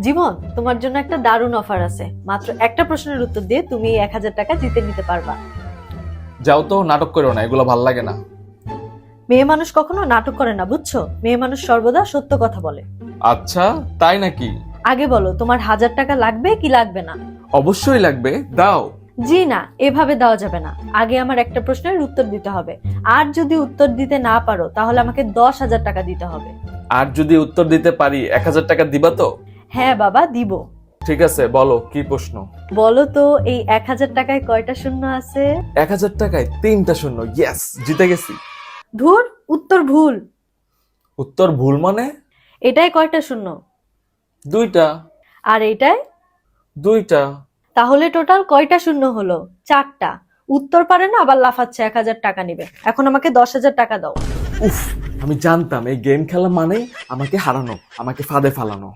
জীবন তোমার জন্য একটা দারুণ অফার আছে। মাত্র একটা প্রশ্নের উত্তর দিয়ে তুমি এক হাজার টাকা জিতে নিতে পারবা। যাও তো নাটক করো না এগুলো ভালো লাগে না। মেয়ে মানুষ কখনো নাটক করে না বুঝছ? মেয়ে মানুষ সর্বদা সত্য কথা বলে। আচ্ছা তাই নাকি? আগে বলো তোমার হাজার টাকা লাগবে কি লাগবে না? অবশ্যই লাগবে দাও। জি না এভাবে দেওয়া যাবে না। আগে আমার একটা প্রশ্নের উত্তর দিতে হবে। আর যদি উত্তর দিতে না পারো তাহলে আমাকে দশ হাজার টাকা দিতে হবে। আর যদি উত্তর দিতে পারি এক হাজার টাকা দিবা তো? হ্যাঁ বাবা দিব। ঠিক আছে বলো কি প্রশ্ন? বলো তো এই এক হাজার টাকায় কয়টা শূন্য আছে? এক হাজার টাকায় তিনটা শূন্য ইয়েস জিতে গেছি। ধুর উত্তর ভুল। উত্তর ভুল মানে? এটাই কয়টা শূন্য? দুইটা। আর এইটায় দুইটা। তাহলে টোটাল কয়টা শূন্য হলো? চারটা। উত্তর পারে না আবার লাফাচ্ছে এক হাজার টাকা নিবে। এখন আমাকে দশ হাজার টাকা দাও। উফ আমি জানতাম এই গেম খেলা মানেই আমাকে হারানো আমাকে ফাঁদে ফালানো।